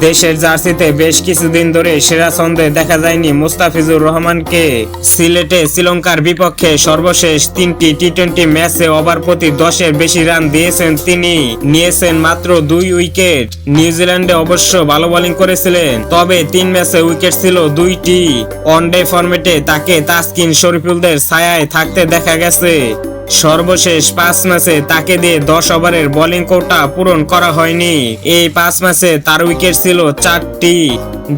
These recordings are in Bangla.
দেশের জার্সিতে বেশ কিছুদিন ধরে সেরা ছন্দে দেখা যায়নি মুস্তাফিজুর রহমানকে। সিলেটে শ্রীলঙ্কার বিপক্ষে সর্বশেষ তিনটি টি টোয়েন্টি ম্যাচে ওভার প্রতি দশের বেশি রান দিয়েছেন তিনি। নিয়েছেন মাত্র দুই উইকেট। নিউজিল্যান্ডে অবশ্য ভালো বোলিং করেছিলেন, তবে তিন ম্যাচে উইকেট ছিল দুইটি। ওয়ানডে ফরম্যাটে তাকে তাসকিন শরীফুলদের ছায়ায় থাকতে দেখা গেছে। সর্বশেষ পাঁচ ম্যাচে তাকে দিয়ে দশ ওভারের বোলিং কোটা পূরণ করা হয়নি। এই পাঁচ ম্যাচে তার উইকেট ছিল চারটি।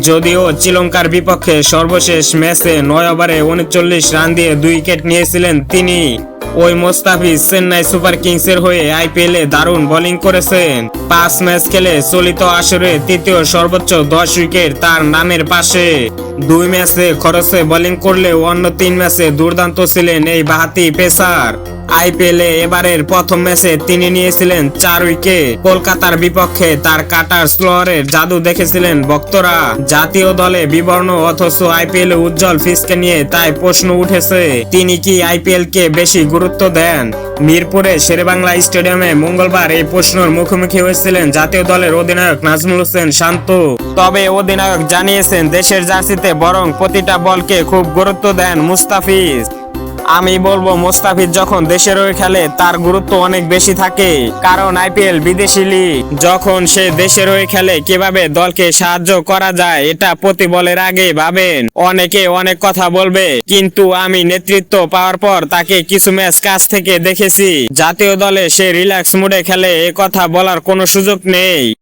যদিও শ্রীলঙ্কার বিপক্ষে সর্বশেষ ম্যাচে নয় ওভারে উনচল্লিশ রান দিয়ে দুই উইকেট নিয়েছিলেন তিনি। ওই মোস্তাফিজ চেন্নাই সুপার কিংসের হয়ে আইপিএলে দারুণ বোলিং করেছেন। পাঁচ ম্যাচ খেলে চলিত আসরে তৃতীয় সর্বোচ্চ দশ উইকেট তার নামের পাশে। দুই ম্যাচে খরচে বোলিং করলেও অন্য তিন ম্যাচে দুর্দান্ত ছিলেন এই বাহাতি পেসার। আইপিএলে এবারের প্রথম ম্যাচে তিনি নিয়েছিলেন চার উইকেট। কলকাতার বিপক্ষে তার কাটার স্লোয়ারের জাদু দেখেছিলেন ভক্তরা। জাতীয় দলে বিবর্ণ অথচ আইপিএল উজ্জ্বল ফিসকে নিয়ে তাই প্রশ্ন উঠেছে, তিনি কি আইপিএল কে বেশি গুরুত্ব দেন? মিরপুরে শেরেবাংলা স্টেডিয়ামে মঙ্গলবার এই প্রশ্নের মুখোমুখি হয়েছিলেন জাতীয় দলের অধিনায়ক নাজমুল হোসেন শান্ত। তবে অধিনায়ক জানিয়েছেন, দেশের জার্সিতে বরং প্রতিটা বলকে খুব গুরুত্ব দেন মুস্তাফিজ। আমি বলব, মোস্তাফিজ যখন দেশের হয়ে খেলে, তার গুরুত্ব অনেক বেশি থাকে। কারণ আইপিএল বিদেশি লিগ, যখন সে দেশের হয়ে খেলে, কীভাবে দলকে সাহায্য করা যায়, এটা প্রতি বলের আগে ভাবেন। অনেকে অনেক কথা বলবে, কিন্তু আমি নেতৃত্ব পাওয়ার পর তাকে কিছু ম্যাচ কাছ থেকে দেখেছি। জাতীয় দলে সে রিল্যাক্স মুডে খেলে, এ কথা বলার কোনো সুযোগ নেই।